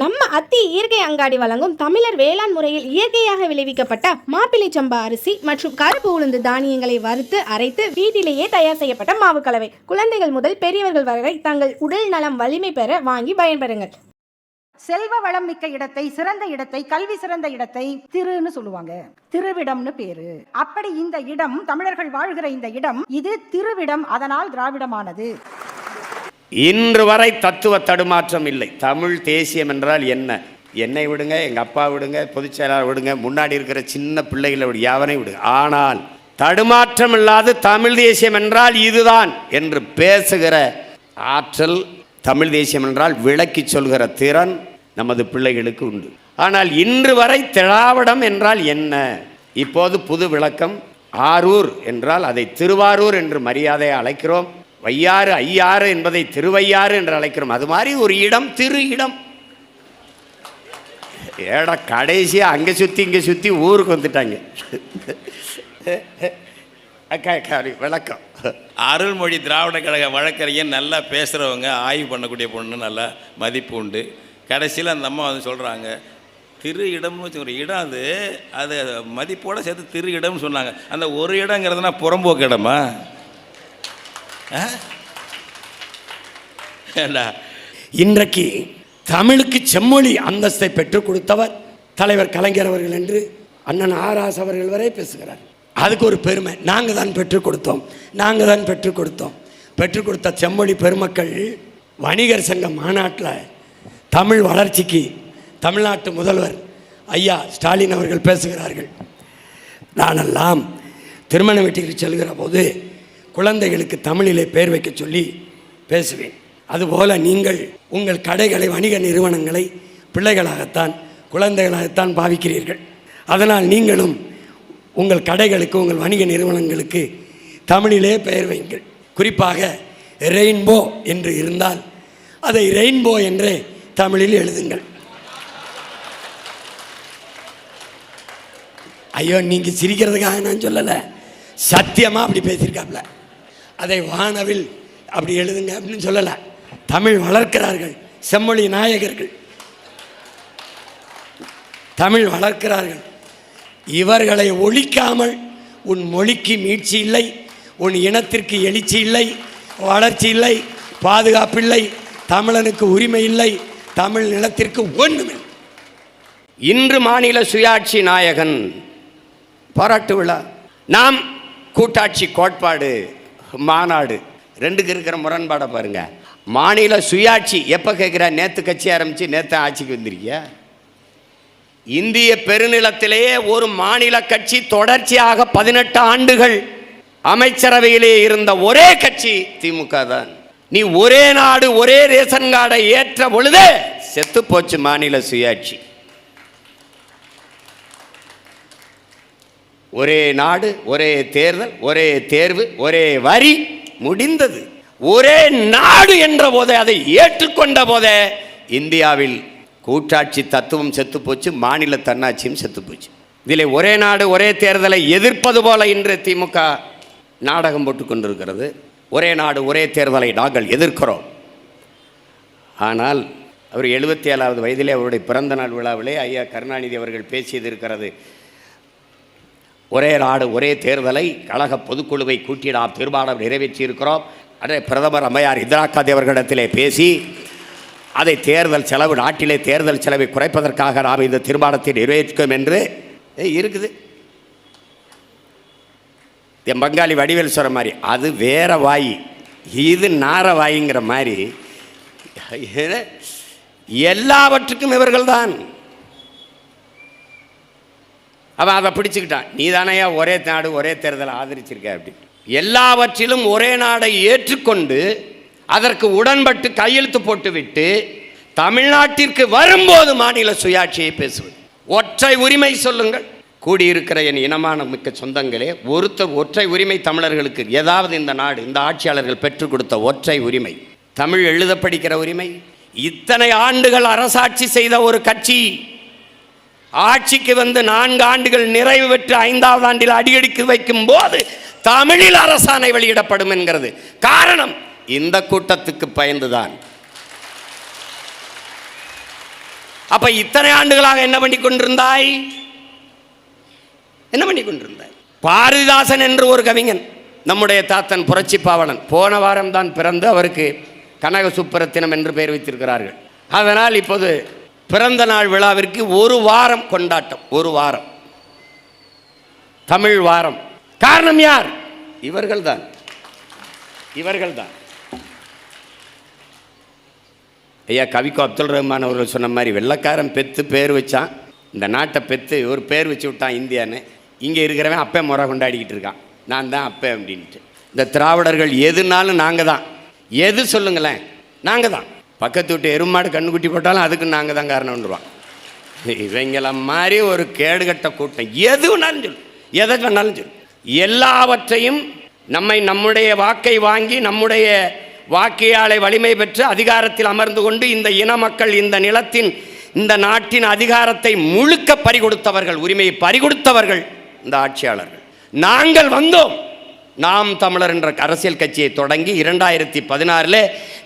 நம்ம அத்தி இயற்கை அங்காடி வழங்கும் தமிழர் வேளாண் முறையில் இயற்கையாக விளைவிக்கப்பட்ட மாப்பிளை சம்பா அரிசி மற்றும் கருப்பு உளுந்து தானியங்களை வறுத்து அரைத்து வீட்டிலேயே தயார் செய்யப்பட்ட மாவு கலவை. குழந்தைகள் முதல் பெரியவர்கள் வரை தங்கள் உடல் நலம் வலிமை பெற வாங்கி பயன்பெறுங்கள். செல்வ வளம் மிக்க இடத்தை சிறந்த இடத்தை கல்வி சிறந்த இடத்தை திருன்னு சொல்லுவாங்க. திருவிடம்னு பேரு. அப்படி இந்த இடம் தமிழர்கள் வாழ்கிற இந்த இடம் இது திருவிடம் அதனால் திராவிடமானது. இன்று வரை தத்துவ தடுமாற்றம் இல்லை. தமிழ் தேசியம் என்றால் என்ன? என்னை விடுங்க எங்கள் அப்பா விடுங்க பொதுச் செயலாளர் விடுங்க முன்னாடி இருக்கிற சின்ன பிள்ளைகளை விடு யாவனை விடுங்க ஆனால் தடுமாற்றம் இல்லாத தமிழ் தேசியம் என்றால் இதுதான் என்று பேசுகிற ஆற்றல் தமிழ் தேசியம் என்றால் விளக்கி சொல்கிற திறன் நமது பிள்ளைகளுக்கு உண்டு. ஆனால் இன்று வரை திராவிடம் என்றால் என்ன? இப்போது புது விளக்கம். ஆரூர் என்றால் அதை திருவாரூர் என்று மரியாதையை அழைக்கிறோம். வையாறு ஐயாறு என்பதை திருவையாறு என்று அழைக்கிறோம். அது மாதிரி ஒரு இடம் திரு இடம். ஏடா கடைசியாக அங்கே சுற்றி இங்கே சுற்றி ஊருக்கு வந்துட்டாங்க. அக்கா விளக்கம் அருள்மொழி திராவிட கழக வழக்கறிஞர் நல்லா பேசுகிறவங்க ஆய்வு பண்ணக்கூடிய பொண்ணு நல்லா மதிப்பு உண்டு. கடைசியில் அந்த அம்மா வந்து சொல்கிறாங்க திரு இடம்னு வச்சு ஒரு இடம் அது அது மதிப்போடு சேர்த்து திரு இடம்னு சொன்னாங்க. அந்த ஒரு இடங்கிறதுனா புறம்போக்கு இடமா? இன்றைக்கு தமிழுக்கு செம்மொழி அந்தஸ்தை பெற்றுக் கொடுத்தவர் தலைவர் கலைஞர் அவர்கள் என்று அண்ணன் ஆராஸ் அவர்கள் வரை பேசுகிறார். அதுக்கு ஒரு பெருமை. நாங்கள் தான் பெற்றுக் கொடுத்தோம். நாங்கள் தான் பெற்றுக் கொடுத்தோம். பெற்றுக் கொடுத்த செம்மொழி பெருமக்கள் வணிகர் சங்க மாநாட்டில் தமிழ் வளர்ச்சிக்கு தமிழ்நாட்டு முதல்வர் ஐயா ஸ்டாலின் அவர்கள் பேசுகிறார்கள். நானெல்லாம் திருமண வீட்டிற்கு செல்கிற போது குழந்தைகளுக்கு தமிழிலே பெயர் வைக்க சொல்லி பேசுவேன். அதுபோல நீங்கள் உங்கள் கடைகளை வணிக நிறுவனங்களை பிள்ளைகளாகத்தான் குழந்தைகளாகத்தான் பாவிக்கிறீர்கள். அதனால் நீங்களும் உங்கள் கடைகளுக்கு உங்கள் வணிக நிறுவனங்களுக்கு தமிழிலே பெயர் வையுங்கள் குறிப்பாக ரெயின்போ என்று இருந்தால் அதை ரெயின்போ என்றே தமிழில் எழுதுங்கள். ஐயோ நீங்கள் சிரிக்கிறதுக்காக நான் சொல்லலை. சத்தியமாக அப்படி பேசியிருக்காப்ல. அதை வானவில் அப்படி எழுதுங்க அப்படின்னு சொல்லலை. தமிழ் வளர்க்கிறார்கள். செம்மொழி நாயகர்கள். தமிழ் வளர்க்கிறார்கள். இவர்களை ஒழிக்காமல் உன் மொழிக்கு மீட்சி இல்லை உன் இனத்திற்கு எழுச்சி இல்லை வளர்ச்சி இல்லை பாதுகாப்பில்லை தமிழனுக்கு உரிமை இல்லை தமிழ் நிலத்திற்கு ஒன்றுமில்லை இன்று மாநில சுயாட்சி நாயகன் பாராட்டு விழா. நாம் கூட்டாட்சி கோட்பாடு மாநாடு. ரெண்டுக்கு இருக்கிற முரண்பாடை பாருங்க. மாநில சுயாட்சி எப்போ கேட்குற நேற்று கட்சி ஆரம்பித்து நேற்று ஆட்சிக்கு வந்திருக்கியா? இந்திய பெருநிலத்திலேயே ஒரு மாநில கட்சி தொடர்ச்சியாக பதினெட்டு ஆண்டுகள் அமைச்சரவையிலே இருந்த ஒரே கட்சி திமுக தான். நீ ஒரே நாடு ஒரே ரேஷன் கார்டை ஏற்ற பொழுதே செத்து போச்சு மாநில சுயாட்சி. ஒரே நாடு ஒரே தேர்தல் ஒரே தேர்வு ஒரே வரி முடிந்தது. ஒரே நாடு என்ற போதே அதை ஏற்றுக்கொண்ட போதே இந்தியாவில் கூட்டாட்சி தத்துவம் செத்துப்போச்சு மாநில தன்னாட்சியும் செத்துப்போச்சு இதில் ஒரே நாடு ஒரே தேர்தலை எதிர்ப்பது போல இன்று திமுக நாடகம் போட்டு கொண்டிருக்கிறது. ஒரே நாடு ஒரே தேர்தலை நாங்கள் எதிர்க்கிறோம். ஆனால் அவர் எழுபத்தி ஏழாவது வயதிலே அவருடைய பிறந்த நாள் விழாவிலே ஐயா கருணாநிதி அவர்கள் பேசியது இருக்கிறது. ஒரே நாடு ஒரே தேர்தலை கழக பொதுக்குழுவை கூட்டி நாம் தீர்மானம் நிறைவேற்றியிருக்கிறோம். அதே பிரதமர் அம்மையார் இந்திரா காந்தி அவர்களிடத்திலே பேசி அதை தேர்தல் செலவு நாட்டிலே தேர்தல் செலவை குறைப்பதற்காக நாம் இந்த தீர்மானத்தை நிறைவேற்றோம் என்று இருக்குது. என் பங்காளி வடிவேல் சொல்கிற மாதிரி அது வேற வாய் இது நார வாய்ங்கிற மாதிரி எல்லாவற்றுக்கும் இவர்கள்தான். அவன் அதை பிடிச்சிக்கிட்டான் நீ தானையா ஒரே நாடு ஒரே தேர்தலை ஆதரிச்சிருக்க? அப்படி எல்லாவற்றிலும் ஒரே நாடை ஏற்றுக்கொண்டு அதற்கு உடன்பட்டு கையெழுத்து போட்டுவிட்டு தமிழ்நாட்டிற்கு வரும்போது மாநில சுயாட்சியை பேசுவது. ஒற்றை உரிமை சொல்லுங்கள். கூடியிருக்கிற என் இனமான மிக்க சொந்தங்களே ஒருத்தர் ஒற்றை உரிமை தமிழர்களுக்கு ஏதாவது இந்த நாடு இந்த ஆட்சியாளர்கள் பெற்றுக் கொடுத்த ஒற்றை உரிமை. தமிழ் எழுத படிக்கிற உரிமை. இத்தனை ஆண்டுகள் அரசாட்சி செய்த ஒரு கட்சி. ஆட்சிக்கு வந்து நான்கு ஆண்டுகள் நிறைவு பெற்று ஐந்தாவது ஆண்டில் அடியடிக்கு வைக்கும் போது தமிழில் அரசாணை வெளியிடப்படும் என்கிறது. காரணம் இந்த கூட்டத்துக்கு பயந்துதான். அப்ப இத்தனை ஆண்டுகளாக என்ன பண்ணி கொண்டிருந்தாய்? என்ன பண்ணி கொண்டிருந்தாய்? பாரதிதாசன் என்று ஒரு கவிஞன் நம்முடைய தாத்தன் புரட்சி பாவலன் போன வாரம் தான் பிறந்து அவருக்கு கனக சுப்பரத்தினம் என்று பெயர் வைத்திருக்கிறார்கள். அதனால் இப்போது பிறந்த நாள் விழாவிற்கு ஒரு வாரம் கொண்டாட்டம் ஒரு வாரம். தமிழ் வாரம். காரணம் யார்? இவர்கள்தான். இவர்கள்தான். ஐயா கவிக்கோ அப்துல் ரஹ்மான் அவர்கள் சொன்ன மாதிரி வெள்ளக்காரன் பெத்து பேர் வச்சான். இந்த நாட்டை பெத்து ஒரு பேர் வச்சு விட்டான் இந்தியான்னு. இங்கே இருக்கிறவன் அப்பே முறை கொண்டாடிக்கிட்டு இருக்கான். நான் தான் அப்பே அப்படின்ட்டு. இந்த திராவிடர்கள் எதுனாலும் நாங்கள் தான் எது சொல்லுங்களேன்? நாங்கள் தான் பக்கத்து விட்டு எருமாடு கண்ணுக்குட்டி போட்டாலும் அதுக்கு நாங்கள் தான் காரணம் காரணம்ன்றுவான் இவங்கள மாதிரி ஒரு கேடுகட்ட கூட்டம் எது வேணாலும் சொல்லு. எதை சொன்னாலும் சொல்லு. எல்லாவற்றையும் நம்மை நம்முடைய வாக்கை வாங்கி நம்முடைய வாக்கியாலை வலிமை பெற்று அதிகாரத்தில் அமர்ந்து கொண்டு இந்த இன மக்கள் இந்த நிலத்தின் இந்த நாட்டின் அதிகாரத்தை முழுக்க பறிகொடுத்தவர்கள் உரிமையை பறிகொடுத்தவர்கள் இந்த ஆட்சியாளர்கள். நாங்கள் வந்தோம். நாம் தமிழர் என்ற அரசியல் கட்சியை தொடங்கி இரண்டாயிரத்தி பதினாறில்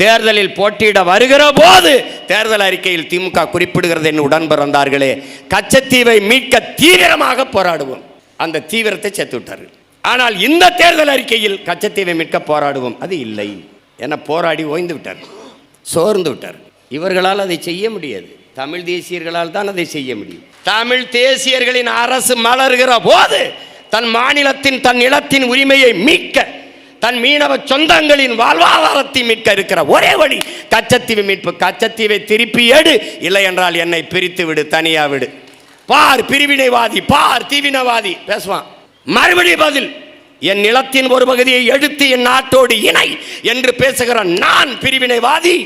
தேர்தலில் போட்டியிட வருகிற போது தேர்தல் அறிக்கையில் திமுக குறிப்பிடுகிறது என்று உடன் பிறந்தார்களே கச்சத்தீவை மீட்க தீவிரமாக போராடுவோம். அந்த தீவிரத்தை சேர்த்து விட்டார்கள். ஆனால் இந்த தேர்தல் அறிக்கையில் கச்சத்தீவை மீட்க போராடுவோம். அது இல்லை. என போராடி ஓய்ந்து விட்டார் சோர்ந்து விட்டார் இவர்களால் அதை செய்ய முடியாது. தமிழ் தேசியர்களால் தான் அதை செய்ய முடியும். தமிழ் தேசியர்களின் அரசு மலர்கிற போது தன் மாநிலத்தின் தன் நிலத்தின் உரிமையை மீட்க தன் மீனவ சொந்தங்களின் வாழ்வாதாரத்தை மீட்க இருக்கிற ஒரே வழி கச்சத்தீவு மீட்பு. கச்சத்தீவை திருப்பி எடு. இல்லை என்றால் என்னை பிரித்து விடு தனியா விடு. பார் பிரிவினைவாதி பார் தீவினவாதி. பேசுவான். மறுபடி பதில் என் நிலத்தின் ஒரு பகுதியை எடுத்து என் நாட்டோடு இணை என்று பேசுகிற நான் பிரிவினைவாதி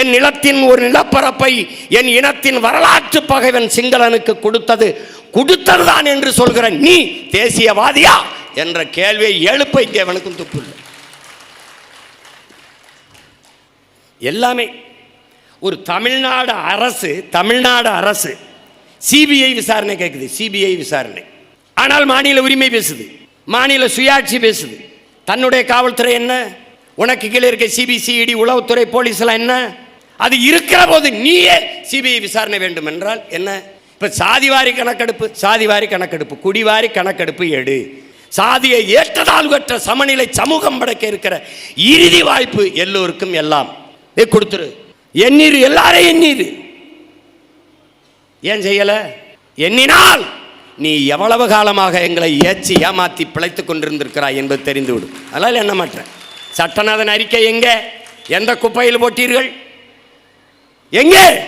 என் நிலத்தின் ஒரு நிலப்பரப்பை என் இனத்தின் வரலாற்று பகைவன் சிங்களனுக்கு கொடுத்தது கொடுத்ததுதான் என்று சொல்கிற நீ தேசியவாதியா? என்ற கேள்வியை எழுப்ப இங்கே அவனுக்கும் துப்பு இல்லை எல்லாமே ஒரு தமிழ்நாடு அரசு தமிழ்நாடு அரசு சிபிஐ விசாரணை கேட்குது சிபிஐ விசாரணை. ஆனால் மாநில உரிமை பேசுது மாநில சுயாட்சி பேசுது. தன்னுடைய காவல்துறை என்ன? உனக்கு கீழே இருக்க சிபிசிஐடி உளவுத்துறை போலீஸ்லாம் என்ன? அது இருக்கிற போது நீயே சிபிஐ விசாரணை வேண்டும் என்றால் என்ன? இப்போ சாதிவாரி கணக்கெடுப்பு சாதிவாரி கணக்கெடுப்பு குடிவாரி கணக்கெடுப்பு எடு. சாதியை ஏற்றதால் கற்ற சமநிலை சமூகம் படைக்க இருக்கிற இறுதி வாய்ப்பு எல்லோருக்கும் எல்லாம். நீ கொடுத்துரு. எண்ணீர் எல்லாரையும் எண்ணீர். ஏன் செய்யல? எண்ணினால் நீ எவ்வளவு காலமாக எங்களை ஏச்சி ஏமாத்தி பிழைத்துக் கொண்டிருந்திருக்கிறாய் என்பது தெரிந்துவிடும். அதனால் என்ன மாட்டேன் சட்டநாதன் அறிக்கை எங்கே? எந்த குப்பையில் போட்டீர்கள்? எங்கே?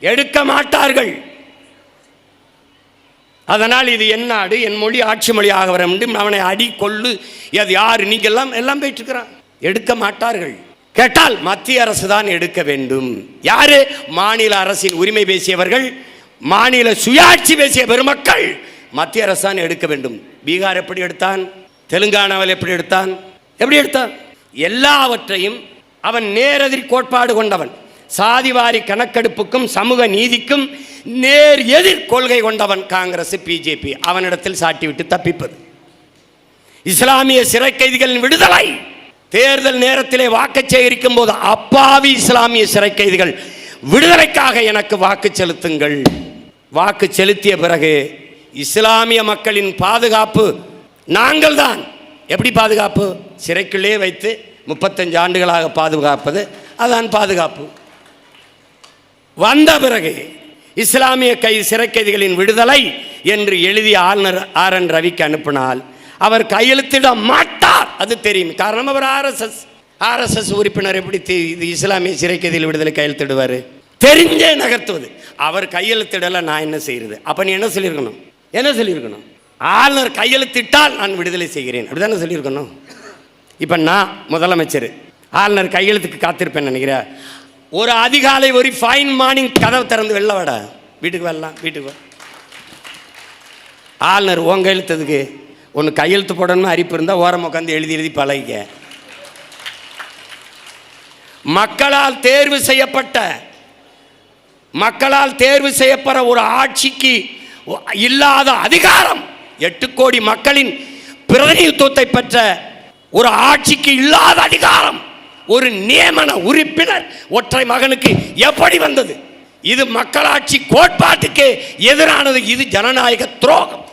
எடுக்க மாட்டார்கள். அதனால் இது என் நாடு என் மொழி ஆட்சி மொழி ஆக வர அவனை அடி கொள்ளு. அது யார்? நீங்கெல்லாம் எல்லாம் போயிட்டுருக்கிறான் எடுக்க மாட்டார்கள். கேட்டால் மத்திய அரசு தான் எடுக்க வேண்டும். யாரு? மாநில அரசின் உரிமை பேசியவர்கள் மாநில சுயாட்சி பேசிய பெருமக்கள். மத்திய அரசு தான் எடுக்க வேண்டும். பீகார் எப்படி எடுத்தான்? தெலுங்கானாவில் எப்படி எடுத்தான்? எப்படி எடுத்தான்? எல்லாவற்றையும் அவன் நேரதிர் கோட்பாடு கொண்டவன். சாதிவாரி கணக்கெடுப்புக்கும் சமூக நீதிக்கும் நேர் எதிர் கொள்கை கொண்டவன் காங்கிரஸ் பிஜேபி. அவனிடத்தில் சாட்டிவிட்டு தப்பிப்பது. இஸ்லாமிய சிறை கைதிகளின் விடுதலை. தேர்தல் நேரத்திலே வாக்கு சேகரிக்கும் போது அப்பாவி இஸ்லாமிய சிறை கைதிகள் விடுதலைக்காக எனக்கு வாக்கு செலுத்துங்கள். வாக்கு செலுத்திய பிறகு இஸ்லாமிய மக்களின் பாதுகாப்பு நாங்கள் தான் எப்படி பாதுகாப்பு? சிறைக்குள்ளே வைத்து முப்பத்தஞ்சு ஆண்டுகளாக பாதுகாப்பது அதான் பாதுகாப்பு. வந்த பிறகு இஸ்லாமிய கை சிறைக்கைதிகளின் விடுதலை என்று எழுதிய ஆளுநர் ஆர் என் ரவிக்கு அனுப்பினால் அவர் கையெழுத்திட மாட்டார். அது தெரியும். காரணம் அவர் ஆர்எஸ்எஸ் ஆர்எஸ்எஸ் உறுப்பினர் எப்படி இது இஸ்லாமிய சிறை விடுதலை கையெழுத்திடுவார்? தெரிஞ்சே நகர்த்துவது. அவர் கையெழுத்திடலை நான் என்ன செய்கிறது அப்போ நீ என்ன சொல்லியிருக்கணும்? என்ன சொல்லியிருக்கணும்? ஆளுநர் கையெழுத்திட்டால் நான் விடுதலை செய்கிறேன். அப்படிதானே சொல்லியிருக்கணும்? இப்போ நான் முதலமைச்சர். ஆளுநர் கையெழுத்துக்கு காத்திருப்பேன் நினைக்கிறேன். ஒரு அதிகாலை ஒரு ஃபைன் மார்னிங் கதவை திறந்து வெளில வாடா. வீட்டுக்கு வரலாம் வீட்டுக்கு வா. ஆளுநர் உன் கையெழுத்ததுக்கு ஒன்று கையெழுத்து போடணும்னு அரிப்பு இருந்தால் ஓரம் உட்காந்து எழுதி எழுதி பழகிக்க. மக்களால் தேர்வு செய்யப்பட்ட மக்களால் தேர்வு செய்யப்படுற ஒரு ஆட்சிக்கு இல்லாத அதிகாரம் எட்டு கோடி மக்களின் பிரதிநிதித்துவத்தை பெற்ற ஒரு ஆட்சிக்கு இல்லாத அதிகாரம். ஒரு நியமன உறுப்பினர் ஒற்றை மகனுக்கு எப்படி வந்தது? இது மக்களாட்சி கோட்பாட்டுக்கு எதிரானது. இது ஜனநாயக துரோகம்.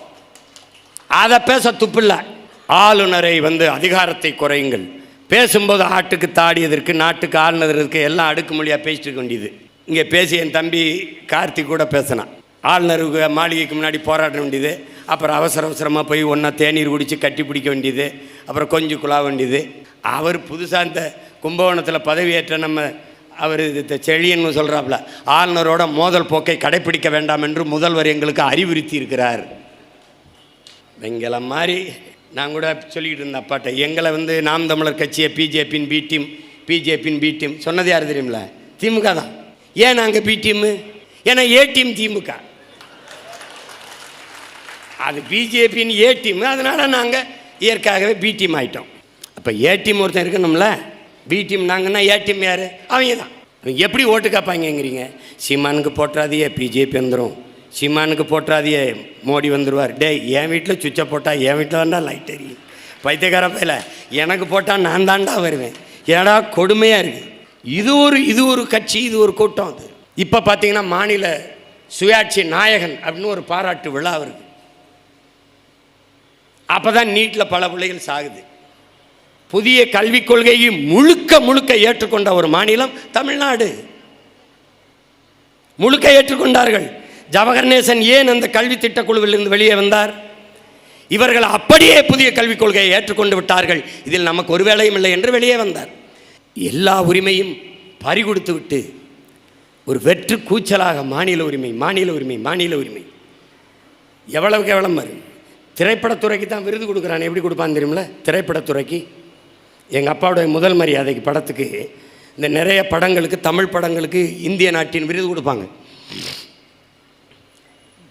அதை பேச துப்பில்ல. ஆளுநரை வந்து அதிகாரத்தை குறையுங்கள். பேசும்போது ஆட்டுக்கு தாடியதற்கு நாட்டுக்கு ஆளுநருக்கு எல்லாம் அடுக்குமொழியாக பேசிட்டு இருக்க வேண்டியது. இங்கே பேசி என் தம்பி கார்த்திக் கூட பேசினான் ஆளுநருக்கு மாளிகைக்கு முன்னாடி போராட வேண்டியது. அப்புறம் அவசர அவசரமாக போய் ஒன்றா தேநீர் குடித்து கட்டி பிடிக்க வேண்டியது. அப்புறம் கொஞ்சம் குழா வேண்டியது. அவர் புதுசாக இந்த கும்பகோணத்தில் பதவியேற்ற நம்ம அவர் இது செழியன்னு சொல்கிறாப்புல ஆளுநரோட மோதல் போக்கை கடைப்பிடிக்க வேண்டாம் என்று முதல்வர் எங்களுக்கு அறிவுறுத்தி இருக்கிறார். வெங்கலம் மாதிரி நான் கூட சொல்லிக்கிட்டு இருந்தேன் அப்பாட்ட எங்களை வந்து நாம் தமிழர் கட்சியை பிஜேபின் பி டீம் பிஜேபியின் பி டீம் சொன்னது யார் தெரியுமில திமுக தான். ஏன் நாங்கள் பி டீமு ஏன்னா ஏ டீம் திமுக. அது பிஜேபியின் ஏ டீம் அதனால் நாங்கள் இயற்கையாகவே பி டீம் ஆகிட்டோம் அப்போ ஏ டீம் ஒருத்தன் இருக்கணும்ல? பி டீம் நாங்கன்னா ஏ டீம் யார்? அவங்க தான் அவங்க எப்படி ஓட்டு காப்பாங்கங்கிறீங்க? சீமானுக்கு போட்டுறாதியே பிஜேபி வந்துடும் சீமானுக்கு போட்டுறாதியே மோடி வந்துடுவார் டேய் என் வீட்டில் சுவிட்சை போட்டால் என் வீட்டில் வந்தால் லைட் எரியும். பைத்தியக்கார பையில எனக்கு போட்டால் நான் தான்டா வருவேன். ஏடா கொடுமையாக இருக்குது இது ஒரு இது ஒரு கட்சி இது ஒரு கூட்டம் அது. இப்போ பார்த்தீங்கன்னா மாநில சுயாட்சி நாயகன் அப்படின்னு ஒரு பாராட்டு விழா வருது. அப்போ தான் நீட்டில் பல பிள்ளைகள் சாகுது. புதிய கல்விக் கொள்கையை முழுக்க முழுக்க ஏற்றுக்கொண்ட ஒரு மாநிலம் தமிழ்நாடு. முழுக்க ஏற்றுக்கொண்டார்கள். ஜவஹர்நேசன் ஏன் அந்த கல்வி திட்டக்குழுவிலிருந்து வெளியே வந்தார்? இவர்கள் அப்படியே புதிய கல்விக் கொள்கையை ஏற்றுக்கொண்டு விட்டார்கள். இதில் நமக்கு ஒரு வேலையும் இல்லை என்று வெளியே வந்தார். எல்லா உரிமையும் பறிகொடுத்து விட்டு ஒரு வெற்று கூச்சலாக மாநில உரிமை மாநில உரிமை மாநில உரிமை. எவ்வளவுக்கு எவ்வளோ வரும்? திரைப்படத்துறைக்கு தான் விருது கொடுக்குறான். எப்படி கொடுப்பான் தெரியுமில திரைப்படத்துறைக்கு எங்கள் அப்பாவுடைய முதல் மரியாதைக்கு படத்துக்கு இந்த நிறைய படங்களுக்கு தமிழ் படங்களுக்கு இந்திய நாட்டின் விருது கொடுப்பாங்க.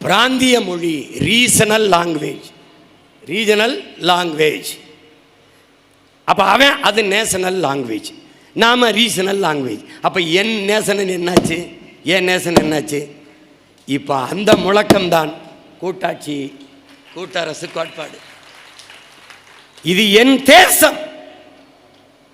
பிராந்திய மொழி ரீசனல் லாங்குவேஜ் ரீஜனல் லாங்குவேஜ் அப்போ அவன் அது நேஷனல் லாங்குவேஜ் நாம் ரீசனல் லாங்குவேஜ் அப்போ என் நேசனன் என்னாச்சு? என் நேசன் என்னாச்சு? இப்போ அந்த முழக்கம்தான் கூட்டாட்சி கூட்டரசு கோட்பாடு. இது என் தேசம்.